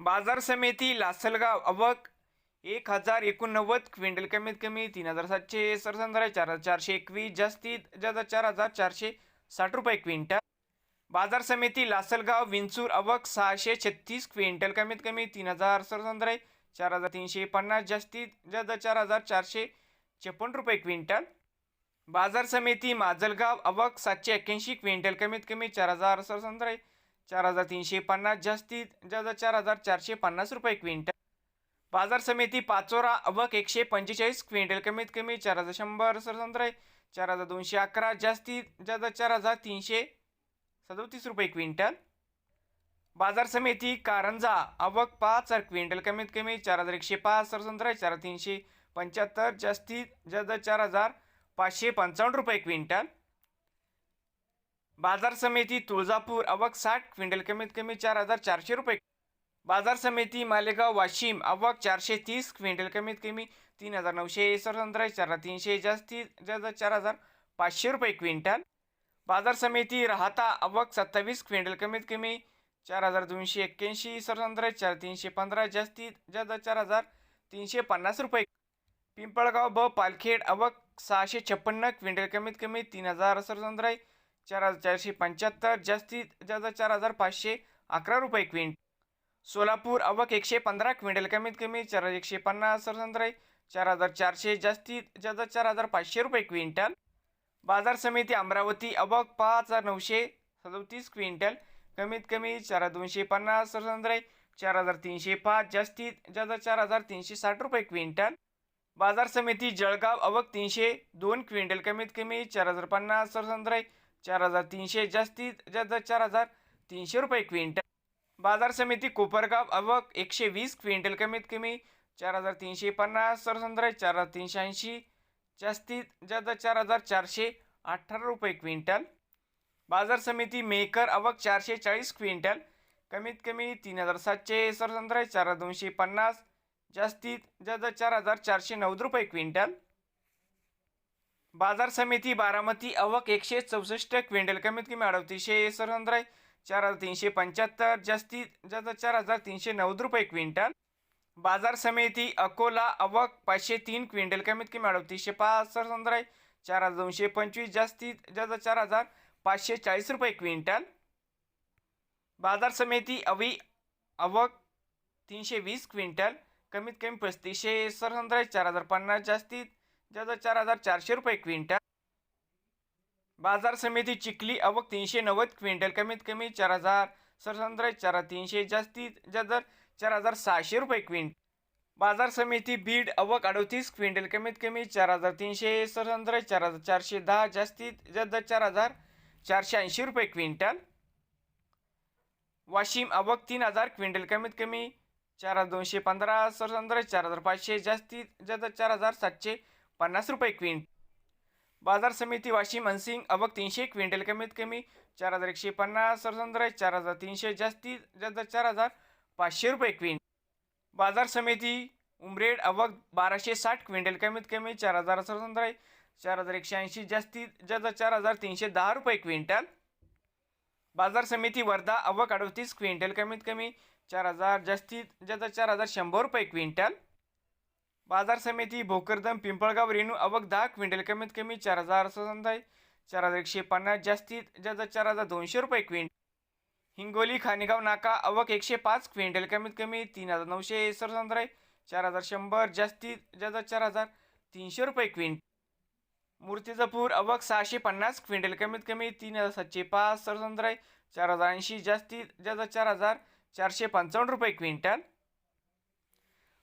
बाजार समिती लासलगाव अवक एक हजार एकोणनव्वद क्विंटल कमीत कमी तीन हजार सातशे सरसंधारा चार हजार चारशे एकवीस जास्तीत जास्त चार हजार चारशे साठ रुपये क्विंटल. बाजार समिती लासलगाव विंचूर अवक सहाशे छत्तीस क्विंटल कमीत कमी तीन हजार सरसंद्रा चार हजार तीनशे पन्नास जास्तीत जास्त चार हजार चारशे छप्पन रुपये क्विंटल. बाजार समिती माजलगाव अवक सातशे एक्क्याऐंशी क्विंटल कमीत कमी चार हजार सरसंद्रा चार हजार तीनशे पन्नास जास्तीत जास्त चार हजार चारशे पन्नास रुपये क्विंटल. बाजार समिती पाचोरा अवक एकशे पंचेचाळीस क्विंटल कमीत कमी चार हजार शंभर सरसंत्रे चार हजार दोनशे अकरा जास्तीत जास्त चार हजार तीनशे सदोतीस रुपये क्विंटल. बाजार समिती कारंजा अवक पाच हजार क्विंटल कमीत कमी चार हजार एकशे पाच सरसंत्रे चार हजार तीनशे पंच्याहत्तर जास्तीत जास्त चार हजार पाचशे पंचावन्न रुपये क्विंटल. बाजार समिती तुळजापूर आवक साठ क्विंटल कमीत कमी चार हजार चारशे रुपये. बाजार समिती मालेगाव वाशिम आवक चारशे तीस क्विंटल कमीत कमी तीन हजार नऊशे सरसंद्रा चार हजार तीनशे जास्तीत जास्त चार हजार पाचशे रुपये क्विंटल. बाजार समिती राहता आवक सत्तावीस क्विंटल कमीत कमी चार हजार दोनशे एक्क्याऐंशी सरसंद्रा चार तीनशे पंधरा जास्तीत जास्त चार हजार तीनशे पन्नास रुपये. पिंपळगाव ब पालखेड अवक सहाशे छप्पन्न क्विंटल कमीत कमी तीन हजार सरसंत्राई चार हजार चारशे पंच्याहत्तर जास्तीत जास्त चार हजार पाचशे अकरा रुपये क्विंट सोलापूर अवक एकशे पंधरा क्विंटल कमीत कमी चार हजार एकशे पन्नास सरसंद्रा चार हजार चारशे जास्तीत जास्त चार हजार पाचशे रुपये क्विंटल. बाजार समिती अमरावती अवक पाच हजार नऊशे सदोतीस क्विंटल कमीत कमी चार हजार दोनशे पन्नास सरसंद्रा चार हजार तीनशे पाच जास्तीत जास्त चार हजार तीनशे साठ रुपये क्विंटल. बाजार समिती जळगाव अवक तीनशे दोन क्विंटल कमीत कमी चार हजार पन्नास सरसंद्रा चार हजार तीनशे जास्तीत जास्त चार हजार तीनशे रुपये क्विंटल. बाजार समिती कोपरगाव आवक एकशे वीस क्विंटल कमीत कमी चार हजार तीनशे पन्नास सरसंद्रा चार हजार तीनशे ऐंशी जास्तीत जास्त चार हजार चारशे अठरा रुपये क्विंटल. बाजार समिती मेकर अवक चारशे चाळीस क्विंटल कमीत कमी तीन हजार सातशे सरसंद्रा चार हजार दोनशे पन्नास जास्तीत जास्त चार हजार चारशे नव्वद रुपये क्विंटल. बाजार समिती बारामती अवक एकशे चौसष्ट क्विंटल कमीत कमी अडतीसशे सरसंद्रा चार हजार तीनशे पंच्याहत्तर जास्तीत जास्त चार हजार तीनशे नव्वद रुपये क्विंटल. बाजार समिती अकोला अवक पाचशे तीन क्विंटल कमीत कमी अडतीसशे पाच सरसंद्रा चार हजार दोनशे पंचवीस जास्तीत जास्त चार हजार पाचशे चाळीस रुपये क्विंटल. बाजार समिती अवी अवक तीनशे वीस क्विंटल कमीत कमी पस्तीसशे सरसंद्रा चार हजार पन्नास जास्तीत ज्याचा चार हजार चारशे रुपये क्विंटल बाजार समिती चिखली अवक तीनशे नव्वद क्विंटल कमीत कमी चार हजार सरसंद्रा चार तीनशे जास्तीत जास्त चार हजार सहाशे रुपये क्विंट बाजार समिती बीड अवक अडतीस क्विंटल कमीत कमी चार हजार तीनशे सरसंद्रा चार हजार चारशे दहा जास्तीत जास्त चार हजार चारशे ऐंशी रुपये क्विंटल वाशिम अवक तीन हजार क्विंटल कमीत कमी चार हजार दोनशे पंधरा सरसंद्रा चार हजार पाचशे जास्तीत जास्त चार हजार सातशे पन्नास रुपये क्विंट बाजार समिती वाशिम अनसिंग अवक तीनशे क्विंटल कमीत कमी चार हजार एकशे पन्नास सरसंद्रा चार हजार तीनशे जास्तीत जास्त चार हजार पाचशे रुपये क्विंट बाजार समिती उमरेड अवक बाराशे साठ क्विंटल कमीत कमी चार हजार सरसंद्रा चार हजार एकशे ऐंशी जास्तीत जास्त चार हजार तीनशे दहा रुपये क्विंटल. बाजार समिती वर्धा अवक अडतीस क्विंटल कमीत कमी चार हजार जास्तीत जास्त चार हजार शंभर रुपये क्विंटल. बाजार समिती भोकरदम पिंपळगाव रेणू अवक दहा क्विंटल कमीत कमी चार हजार संधाय चार हजार एकशे पन्नास जास्तीत जास्त चार हजार दोनशे रुपये क्विंट हिंगोली खानेगाव नाका अवक एकशे पाच क्विंटल कमीत कमी तीन हजार नऊशे सरसंद्रा चार हजार शंभर जास्तीत जास्त चार हजार तीनशे रुपये क्विंट मूर्तिजापूर अवक सहाशे पन्नास क्विंटल कमीत कमी तीन हजार सातशे पाच सरसंद्रा चार हजार ऐंशी जास्तीत जास्त चार हजार चारशे पंचावन्न रुपये क्विंटल.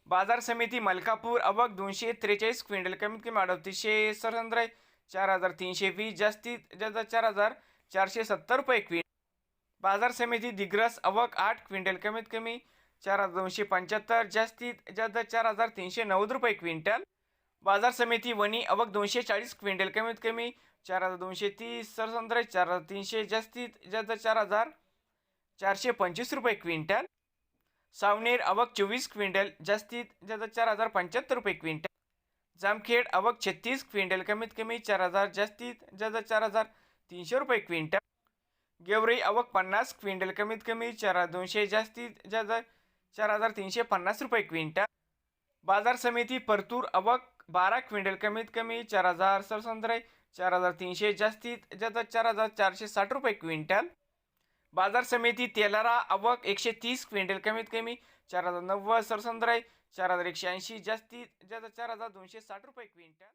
बाजार समिती मलकापूर अवक दोनशे त्रेचाळीस क्विंटल कमीत कमी अडतीसशे सरसंद्रय चार हजार तीनशे वीस जास्तीत जास्त चार हजार चारशे सत्तर रुपये क्विंट बाजार समिती दिग्रस अवक आठ क्विंटल कमीत कमी चार हजार दोनशे पंच्याहत्तर जास्तीत जास्त चार हजार तीनशे नव्वद रुपये क्विंटल. बाजार समिती वणी अवक दोनशे चाळीस क्विंटल कमीत कमी चार हजार दोनशे तीस सरसंद्रय चार हजार तीनशे जास्तीत जास्त चार हजार चारशे पंचवीस रुपये क्विंटल. सावनेर अवक चोवीस क्विंटल जास्तीत जास्त चार हजार पंच्याहत्तर रुपये क्विंटल. जामखेड अवक छत्तीस क्विंटल कमीत कमी चार हजार जास्तीत जास्त चार हजार तीनशे रुपये क्विंटल. गेवराई अवक पन्नास क्विंटल कमीत कमी चार दोनशे जास्तीत जास्त चार हजार तीनशे पन्नास रुपये क्विंटल. बाजार समिती परतूर अवक बारा क्विंटल कमीत कमी चार हजार सरसंद्रे चार हजार तीनशे जास्तीत जास्त चार हजार चारशे साठ रुपये क्विंटल. बाजार समिती तेलारा आवक एकशे तीस क्विंटल कमीत कमी चार हजार नव्वद सरसंत्रे चार हजार एकशे ऐंशी जास्तीत जास्त चार हजार दोनशे साठ रुपये क्विंटल.